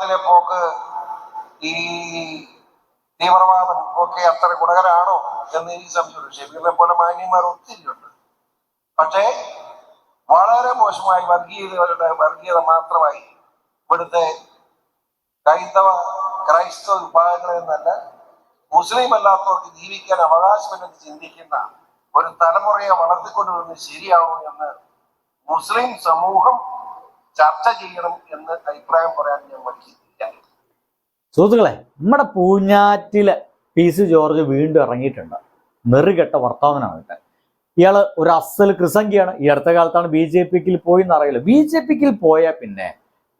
കേരളത്തിലെ പോക്ക് ഈ തീവ്രവാദം ഒക്കെ അത്ര ഗുണകരാണോ എന്ന് എനിക്ക് സംശയം ഷെബീറിനെ പോലെ മാന്യന്മാർ ഒത്തിരിയുണ്ട് പക്ഷേ വളരെ മോശമായി വർഗീയതകളുടെ വർഗീയത മാത്രമായി ഇവിടുത്തെ ക്രൈസ്തവ ക്രൈസ്തവ വിഭാഗങ്ങളിൽ നിന്നല്ല മുസ്ലിം അല്ലാത്തവർക്ക് ജീവിക്കാൻ അവകാശമില്ലെന്ന് ചിന്തിക്കുന്ന ഒരു തലമുറയെ വളർത്തിക്കൊണ്ടുവരുന്നത് ശരിയാണോ എന്ന് മുസ്ലിം സമൂഹം ചർച്ച ചെയ്യണം എന്ന് അഭിപ്രായം പറയാൻ ഞാൻ മടിക്കുന്നില്ല സുഹൃത്തുക്കളെ നമ്മുടെ പൂഞ്ഞാറ്റിൽ പി സി ജോർജ് വീണ്ടും ഇറങ്ങിയിട്ടുണ്ട്. നെറുകെട്ട വർത്താവനാകട്ടെ ഇയാൾ ഒരു അസൽ കൃസംഖ്യയാണ് ഈ അടുത്ത കാലത്താണ് ബി ജെ പിക്കിൽ പോയി എന്നറിയില്ല. ബി ജെ പിക്കിൽ പോയാൽ പിന്നെ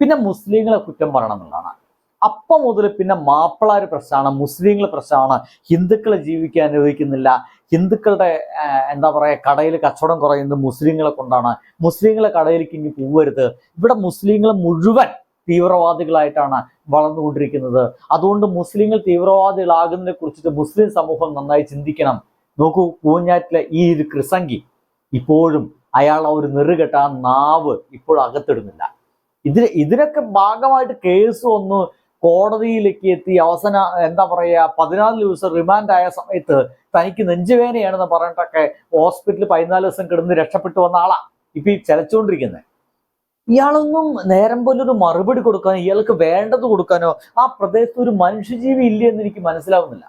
പിന്നെ മുസ്ലിങ്ങളെ കുറ്റം പറയണം എന്നുള്ളതാണ്. അപ്പം മുതൽ പിന്നെ മാപ്പിളാർ പ്രശ്നമാണ് മുസ്ലിങ്ങൾ പ്രശ്നമാണ്. ഹിന്ദുക്കളെ ജീവിക്കാൻ അനുവദിക്കുന്നില്ല. ഹിന്ദുക്കളുടെ എന്താ പറയുക കടയിൽ കച്ചവടം കുറയുന്നത് മുസ്ലിങ്ങളെ കൊണ്ടാണ്. മുസ്ലിങ്ങളെ കടയിലേക്ക് ഇനി പോവരുത്. ഇവിടെ മുസ്ലിങ്ങൾ മുഴുവൻ തീവ്രവാദികളായിട്ടാണ് വളർന്നുകൊണ്ടിരിക്കുന്നത്. അതുകൊണ്ട് മുസ്ലിങ്ങൾ തീവ്രവാദികളാകുന്നതിനെ കുറിച്ചിട്ട് മുസ്ലിം സമൂഹം നന്നായി ചിന്തിക്കണം. നോക്കൂ പൂഞ്ഞാറ്റിലെ ഈ ഒരു കൃസംഗി ഇപ്പോഴും അയാൾ ആ ഒരു നെറുകെട്ട ആ നാവ് ഇപ്പോഴും അകത്തിടുന്നില്ല. ഇതിന് ഇതിനൊക്കെ ഭാഗമായിട്ട് കേസ് വന്നു. കോടതിയിലേക്ക് എത്തി. അവസാന എന്താ പറയുക പതിനാല് ദിവസം റിമാൻഡ് ആയ സമയത്ത് തനിക്ക് നെഞ്ചുവേനയാണെന്ന് പറഞ്ഞിട്ടൊക്കെ ഹോസ്പിറ്റലിൽ പതിനാല് ദിവസം കിടന്ന് രക്ഷപ്പെട്ടു വന്ന ആളാ. ഇപ്പൊ ഈ ചലച്ചുകൊണ്ടിരിക്കുന്നത് ഇയാളൊന്നും നേരം പോലെ ഒരു മറുപടി കൊടുക്കാനോ ഇയാൾക്ക് വേണ്ടത് കൊടുക്കാനോ ആ പ്രദേശത്ത് ഒരു മനുഷ്യജീവി ഇല്ല എന്ന് എനിക്ക് മനസ്സിലാവുന്നില്ല.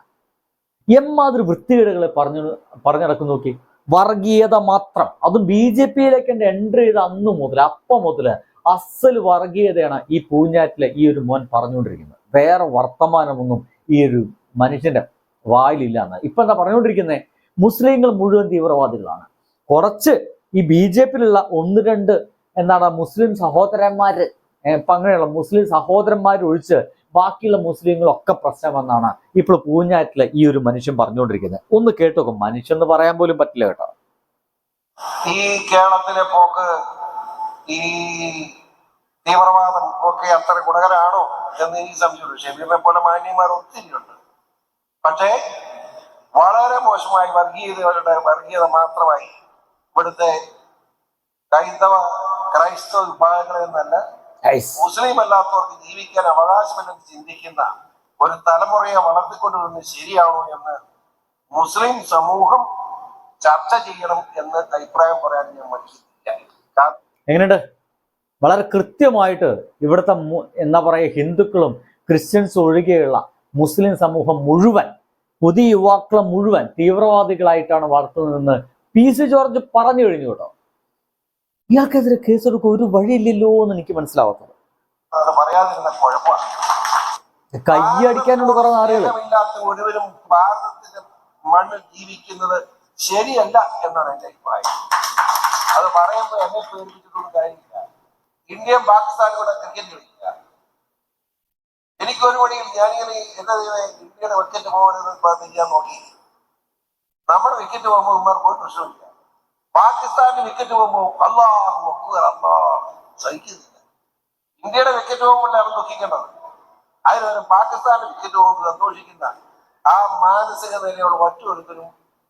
എമ്മാതിരി വൃത്തികേടുകളെ പറഞ്ഞു പറഞ്ഞു നോക്കി. വർഗീയത മാത്രം. അതും ബി ജെ പിയിലേക്ക് എൻട്രി ചെയ്ത അന്ന് മുതൽ അപ്പം മുതൽ അസൽ വർഗീയതയാണ് ഈ പൂഞ്ഞാറ്റിലെ ഈ ഒരു മോൻ പറഞ്ഞുകൊണ്ടിരിക്കുന്നത്. വേറെ വർത്തമാനമൊന്നും ഈ ഒരു മനുഷ്യന്റെ വായിലില്ല എന്ന്. ഇപ്പൊ എന്താ പറഞ്ഞുകൊണ്ടിരിക്കുന്നത് മുസ്ലിങ്ങൾ മുഴുവൻ തീവ്രവാദികളാണ്. കുറച്ച് ഈ ബി ജെ പിയിലുള്ള ഒന്ന് രണ്ട് എന്താണ് മുസ്ലിം സഹോദരന്മാര് അങ്ങനെയുള്ള മുസ്ലിം സഹോദരന്മാർ ഒഴിച്ച് ബാക്കിയുള്ള മുസ്ലിങ്ങളൊക്കെ പ്രശ്നമെന്നാണ് ഇപ്പോൾ പൂഞ്ഞാറ്റിലെ ഈ ഒരു മനുഷ്യൻ പറഞ്ഞുകൊണ്ടിരിക്കുന്നത് ഒന്ന് കേട്ടോക്കും. മനുഷ്യൻ എന്ന് പറയാൻ പോലും പറ്റില്ല കേട്ടോ. ഈ കേരളത്തിലെ പോക്ക് ഈ തീവ്രവാദം ഒക്കെ അത്ര ഗുണകരാണോ എന്ന് എനിക്ക് സംശയമുണ്ട്. ഷെബീറിനെ പോലെ മാന്യന്മാർ ഒത്തിരിയുണ്ട് പക്ഷേ വളരെ മോശമായി വർഗീയതയുടെ വർഗീയത മാത്രമായി ഇവിടുത്തെ ക്രൈസ്തവ ക്രൈസ്തവ വിഭാഗങ്ങളിൽ നിന്നല്ല മുസ്ലിം അല്ലാത്തവർക്ക് ജീവിക്കാൻ അവകാശമില്ലെന്ന് ചിന്തിക്കുന്ന ഒരു തലമുറയെ വളർത്തിക്കൊണ്ടുവരുന്നത് ശരിയാണോ എന്ന് മുസ്ലിം സമൂഹം ചർച്ച ചെയ്യണം എന്ന് അഭിപ്രായം പറയാൻ ഞാൻ മടിക്കുന്നില്ല. എങ്ങനെയുണ്ട്? വളരെ കൃത്യമായിട്ട് ഇവിടുത്തെ എന്താ പറയുക ഹിന്ദുക്കളും ക്രിസ്ത്യൻസ് ഒഴികെയുള്ള മുസ്ലിം സമൂഹം മുഴുവൻ പുതിയ യുവാക്കളെ മുഴുവൻ തീവ്രവാദികളായിട്ടാണ് വളർത്തുന്നതെന്ന് പി സി ജോർജ് പറഞ്ഞു കഴിഞ്ഞു കേട്ടോ. ഇയാൾക്കെതിരെ കേസെടുക്കാൻ ഒരു വഴിയില്ലല്ലോ എന്ന് എനിക്ക് മനസ്സിലാവാത്തത്. കയ്യടിക്കാനുള്ള കുറെ ഭാരതത്തിന്റെ മണ്ണിൽ ജീവിക്കുന്നത് ശരിയല്ല എന്നാണ് എന്റെ അഭിപ്രായം. അത് പറയുമ്പോൾ എന്നെ പേടിപ്പിച്ചിട്ടൊന്നും കാര്യമില്ല. ഇന്ത്യയും പാകിസ്ഥാനും കൂടെ ക്രിക്കറ്റ് കളിക്കുക. എനിക്കൊരു മണിയിൽ ഞാനിങ്ങനെ ദൈവമേ ഇന്ത്യയുടെ വിക്കറ്റ് പോകരുത് പറഞ്ഞ് ഞാൻ നോക്കി. നമ്മുടെ വിക്കറ്റ് പോകുമ്പോൾ ഇവർക്ക് ഒരു പ്രശ്നമില്ല പാകിസ്ഥാന്റെ വിക്കറ്റ് പോകുമ്പോൾ അള്ളാഹ് നോക്കുക അള്ളാഹ് സഹിക്കുന്നില്ല. ഇന്ത്യയുടെ വിക്കറ്റ് പോകുമ്പോഴാണ് ദുഃഖിക്കേണ്ടത്? അതിനുപകരം പാകിസ്ഥാന്റെ വിക്കറ്റ് പോകുമ്പോൾ സന്തോഷിക്കുന്ന ആ മാനസിക നിലയുള്ള മറ്റൊരുത്തരും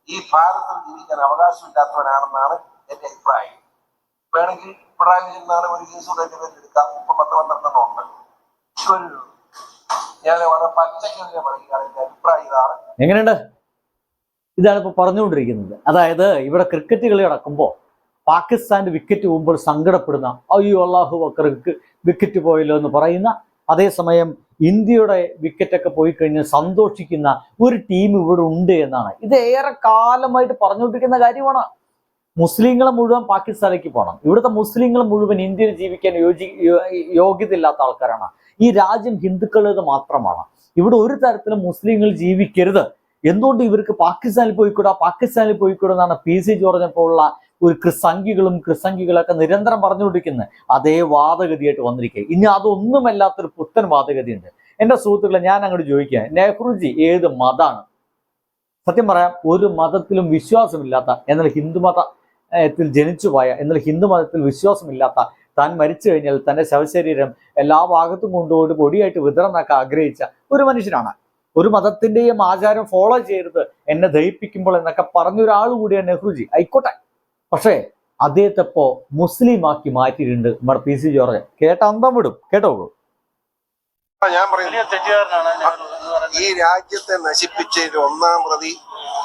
ഈ ഭാരതത്തിൽ ജീവിക്കാൻ അവകാശമില്ലാത്തവനാണെന്നാണ് എന്റെ അഭിപ്രായം. വേണമെങ്കിൽ പിണറായി നാളെ ഒരു കേസ് പേരിൽ എടുക്കാം. ഇപ്പൊ പത്ത് പന്ത്രണ്ടെണ്ണം ഉണ്ട്. പച്ചക്കെതിരെ പറയുകയാണ്. എന്റെ അഭിപ്രായം ഇതാണ്. എങ്ങനെയുണ്ട്? ഇതാണ് പറഞ്ഞുകൊണ്ടിരിക്കുന്നത്. അതായത് ഇവിടെ ക്രിക്കറ്റ് കളി നടക്കുമ്പോൾ പാകിസ്ഥാന്റെ വിക്കറ്റ് പോകുമ്പോൾ സങ്കടപ്പെടുന്ന അയ്യോ അള്ളാഹു അക്കർ വിക്കറ്റ് പോയല്ലോ എന്ന് പറയുന്ന അതേസമയം ഇന്ത്യയുടെ വിക്കറ്റൊക്കെ പോയി കഴിഞ്ഞ് സന്തോഷിക്കുന്ന ഒരു ടീം ഇവിടെ ഉണ്ട് എന്നാണ്. ഇത് ഏറെ കാലമായിട്ട് പറഞ്ഞുകൊണ്ടിരിക്കുന്ന കാര്യമാണ്. മുസ്ലിങ്ങളെ മുഴുവൻ പാകിസ്ഥാനിലേക്ക് പോകണം. ഇവിടുത്തെ മുസ്ലിങ്ങൾ മുഴുവൻ ഇന്ത്യയിൽ ജീവിക്കാൻ യോജി യോ- യോഗ്യത ഇല്ലാത്ത ആൾക്കാരാണ്. ഈ രാജ്യം ഹിന്ദുക്കളുടേത് മാത്രമാണ്. ഇവിടെ ഒരു തരത്തിലും മുസ്ലിങ്ങൾ ജീവിക്കരുത്. എന്തുകൊണ്ട് ഇവർക്ക് പാകിസ്ഥാനിൽ പോയിക്കൂടാ? പാകിസ്ഥാനിൽ പോയിക്കൂടാ എന്നാണ് പി സി ജോർജിനെ പോലുള്ള ഒരു ക്രിസംഖികളും ക്രിസംഖികളൊക്കെ നിരന്തരം പറഞ്ഞുകൊണ്ടിരിക്കുന്നത്. അതേ വാദഗതിയായിട്ട് വന്നിരിക്കുക ഇനി അതൊന്നുമല്ലാത്തൊരു പുത്തൻ വാദഗതിയുണ്ട്. എന്റെ സുഹൃത്തുക്കളെ ഞാൻ അങ്ങോട്ട് ചോദിക്കുക നെഹ്റുജി ഏത് മതാണ്? സത്യം പറയാം ഒരു മതത്തിലും വിശ്വാസമില്ലാത്ത എന്നാൽ ഹിന്ദു മതത്തിൽ ജനിച്ചു പോയ എന്നാൽ ഹിന്ദു മതത്തിൽ വിശ്വാസമില്ലാത്ത താൻ മരിച്ചു കഴിഞ്ഞാൽ തന്റെ ശവശരീരം എല്ലാ ഭാഗത്തും കൊണ്ടുപോയിട്ട് പൊടിയായിട്ട് വിതറന്നാക്കാൻ ആഗ്രഹിച്ച ഒരു മനുഷ്യനാണ്. ഒരു മതത്തിന്റെയും ആചാരം ഫോളോ ചെയ്യരുത് എന്നെ ദഹിപ്പിക്കുമ്പോൾ എന്നൊക്കെ പറഞ്ഞൊരാൾ കൂടിയാണ് നെഹ്റുജി. ആയിക്കോട്ടെ. പക്ഷേ അദ്ദേഹത്തെപ്പോ മുസ്ലിമാക്കി മുസ്ലിം ആക്കി മാറ്റിയിട്ടുണ്ട് നമ്മുടെ പി സി ജോർജ്. കേട്ട അന്തം വിടും. കേട്ടോളൂ. ഞാൻ പറയുന്നത് ഈ രാജ്യത്തെ നശിപ്പിച്ചതിൽ ഒന്നാം പ്രതി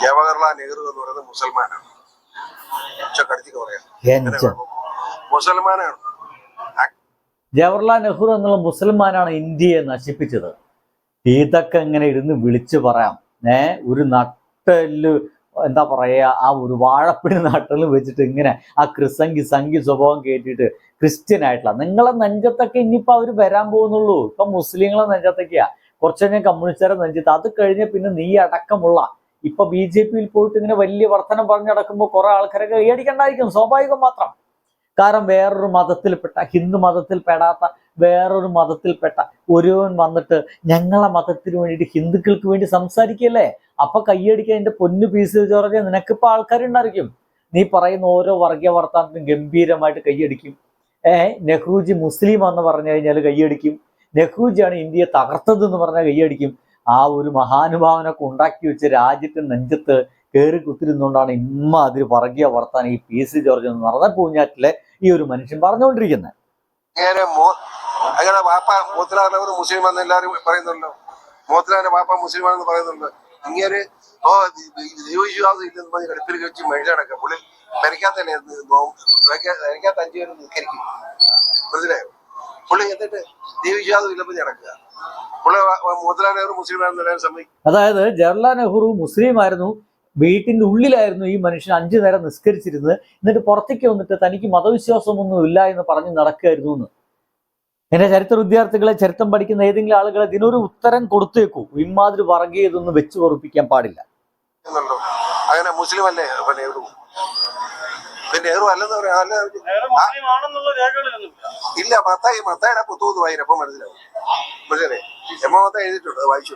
ജവഹർലാൽ നെഹ്റു എന്ന് പറയുന്നത് മുസൽമാനാണ്. മുസൽമാനാണ്. ജവഹർലാൽ നെഹ്റു എന്നുള്ള മുസൽമാനാണ് ഇന്ത്യയെ നശിപ്പിച്ചത്. ഇതൊക്കെ ഇങ്ങനെ ഇരുന്ന് വിളിച്ചു പറയാം. ഏ ഒരു നട്ടൽ എന്താ പറയാ ആ ഒരു വാഴപ്പിടി നട്ടൽ വെച്ചിട്ട് ഇങ്ങനെ ആ ക്രിസംഗി സംഗി സ്വഭാവം കേട്ടിട്ട് ക്രിസ്ത്യൻ ആയിട്ടുള്ള നിങ്ങളെ നെഞ്ചത്തൊക്കെ ഇനിയിപ്പൊ അവർ വരാൻ പോകുന്നുള്ളൂ. ഇപ്പൊ മുസ്ലിങ്ങളെ നെഞ്ചത്തൊക്കെയാ. കുറച്ച് കഴിഞ്ഞാൽ കമ്മ്യൂണിസ്റ്റുകാരെ നെഞ്ചത്ത്. അത് കഴിഞ്ഞ പിന്നെ നീ അടക്കമുള്ള ഇപ്പൊ ബി ജെ പിയിൽ പോയിട്ട് ഇങ്ങനെ വലിയ വർധനം പറഞ്ഞു നടക്കുമ്പോൾ കുറെ ആൾക്കാരെ കൈയടിക്കണ്ടായിരിക്കും സ്വാഭാവികം മാത്രം. കാരണം വേറൊരു മതത്തിൽപ്പെട്ട ഹിന്ദു മതത്തിൽ പെടാത്ത വേറൊരു മതത്തിൽപ്പെട്ട ഒരുവൻ വന്നിട്ട് ഞങ്ങളെ മതത്തിന് വേണ്ടിയിട്ട് ഹിന്ദുക്കൾക്ക് വേണ്ടി സംസാരിക്കല്ലേ അപ്പൊ കൈയടിക്കാൻ എന്റെ പൊന്നു പീസ് ചോറിയ നിനക്കിപ്പോ ആൾക്കാരുണ്ടായിരിക്കും. നീ പറയുന്ന ഓരോ വർഗീയ വർത്താനത്തിനും ഗംഭീരമായിട്ട് കൈയടിക്കും ഏ നെഹ്റുജി മുസ്ലിം എന്ന് പറഞ്ഞു കഴിഞ്ഞാൽ കൈയടിക്കും നെഹ്റുജിയാണ് ഇന്ത്യയെ തകർത്തത് എന്ന് പറഞ്ഞാൽ കൈയടിക്കും ആ ഒരു മഹാനുഭാവനൊക്കെ ഉണ്ടാക്കി വെച്ച് രാജ്യത്തെ നെഞ്ചത്ത് കയറി കുത്തിരുന്നുകൊണ്ടാണ് ഇമ്മാതിരി വർഗീയ വർത്താനം ഈ പി സി ജോർജ് എന്ന് പറഞ്ഞ പൂഞ്ഞാറ്റിലെ ഈ ഒരു മനുഷ്യൻ പറഞ്ഞുകൊണ്ടിരിക്കുന്നത് അങ്ങനെ വാപ്പ മോത്തിലാറിനെ മോത്തിലാറിനവർ മുസ്ലിം എന്ന് എല്ലാവരും പറയുന്നുണ്ടല്ലോ. മോത്തിലാറിന്റെ വാപ്പ മുസ്ലിം ആണെന്ന് പറയുന്നുണ്ട് ഇങ്ങനെ ഓ ദൈവവിശ്വാസം ഇല്ലെന്ന് പറഞ്ഞ് അടുപ്പിൽ വെച്ച് മഴ നടക്കുക പുള്ളി മരിക്കാത്ത അഞ്ചു പേര് നിൽക്കരിക്കും മനസ്സിലായോ? പുള്ളി എന്നിട്ട് ദൈവവിശ്വാസം ഇല്ലെന്ന് നടക്കുക. സമ്മതിക്കും. അതായത് ജവഹർലാൽ നെഹ്റു മുസ്ലിം ആയിരുന്നു വീട്ടിന്റെ ഉള്ളിലായിരുന്നു ഈ മനുഷ്യൻ അഞ്ചു നേരം നിസ്കരിച്ചിരുന്നത് എന്നിട്ട് പുറത്തേക്ക് വന്നിട്ട് തനിക്ക് മതവിശ്വാസമൊന്നും ഇല്ല എന്ന് പറഞ്ഞ് നടക്കുകയായിരുന്നു എന്ന്. എന്റെ ചരിത്ര വിദ്യാർത്ഥികളെ ചരിത്രം പഠിക്കുന്ന ഏതെങ്കിലും ആളുകളെ ഇതിനൊരു ഉത്തരം കൊടുത്തേക്കൂ. ഇമാതിരി വർഗീയതൊന്നും വെച്ചു പൊറപ്പിക്കാൻ പാടില്ല. അങ്ങനെ മുസ്ലിം അല്ലേ? പിന്നെ നെഹ്റു അല്ലെന്ന് പറയാം അല്ല ഇല്ല. മത്തായി മത്തായുടെ പുത്തൂന്ന് വായിരം അപ്പൊ മനസ്സിലാവും. എം എം മത്തായി എഴുതിയിട്ടുണ്ട് വായിച്ചു.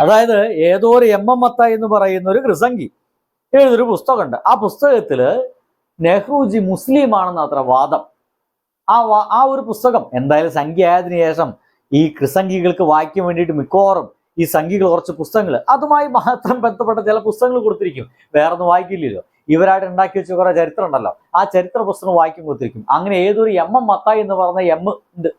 അതായത് ഏതോ ഒരു എം എം മത്തായി എന്ന് പറയുന്ന ഒരു കൃസംഗി. എഴുതൊരു പുസ്തകമുണ്ട്. ആ പുസ്തകത്തിൽ നെഹ്റുജി മുസ്ലിം ആണെന്ന് അത്ര വാദം. ആ വാ- ആ ഒരു പുസ്തകം എന്തായാലും സംഖ്യ ആയതിനു ശേഷം ഈ കൃസംഗികൾക്ക് വായിക്കാൻ വേണ്ടിയിട്ട് മിക്കവാറും ഈ സംഖ്യകൾ കുറച്ച് പുസ്തകങ്ങൾ. അതുമായി മാത്രം ബന്ധപ്പെട്ട ചില പുസ്തകങ്ങൾ കൊടുത്തിരിക്കും. വേറെ ഒന്നും വായിക്കില്ലല്ലോ. ഇവരായിട്ട് ഉണ്ടാക്കി വെച്ച കുറേ ചരിത്രം ഉണ്ടല്ലോ. ആ ചരിത്ര പുസ്തകം വായിക്കും കൊടുത്തിരിക്കും. അങ്ങനെ ഏതൊരു എം എം മത്തായി എന്ന് പറഞ്ഞ എം ഉണ്ട്.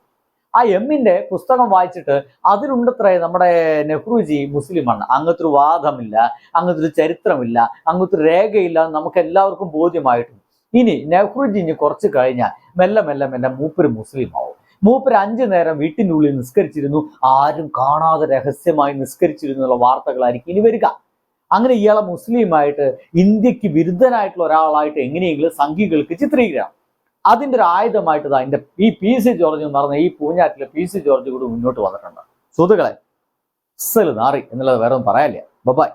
ആ എമ്മിന്റെ പുസ്തകം വായിച്ചിട്ട് അതിലുണ്ടത്രേ നമ്മുടെ നെഹ്റുജി മുസ്ലിമാണ്. അങ്ങനത്തെ ഒരു വാദമില്ല അങ്ങനത്തെ ഒരു ചരിത്രമില്ല അങ്ങനത്തെ ഒരു രേഖയില്ല നമുക്ക് എല്ലാവർക്കും ബോധ്യമായിട്ടുണ്ട്. ഇനി നെഹ്റുജി ഇനി കുറച്ച് കഴിഞ്ഞാൽ മെല്ലെ മെല്ലെ മെല്ലെ മൂപ്പര് മുസ്ലിം ആവും മൂപ്പര് അഞ്ചു നേരം വീട്ടിനുള്ളിൽ നിസ്കരിച്ചിരുന്നു. ആരും കാണാതെ രഹസ്യമായി നിസ്കരിച്ചിരുന്നു എന്നുള്ള വാർത്തകളായിരിക്കും ഇനി വരിക. അങ്ങനെ ഇയാളെ മുസ്ലിമായിട്ട് ഇന്ത്യയ്ക്ക് വിരുദ്ധനായിട്ടുള്ള ഒരാളായിട്ട് എങ്ങനെയെങ്കിലും സംഘികൾക്ക് ചിത്രീകരിക്കണം അതിന്റെ ഒരു ആയുധമായിട്ട് അതിന്റെ ഈ പി സി ജോർജ് എന്ന് പറഞ്ഞ ഈ പൂഞ്ഞാറ്റിലെ പി സി ജോർജ് കൂടി മുന്നോട്ട് വന്നിട്ടുണ്ട്. സുഹൃത്തുക്കളെ അസ്സൽ നാറി എന്നുള്ളത് വേറെ ഒന്നും പറയാനില്ല. ബബായ്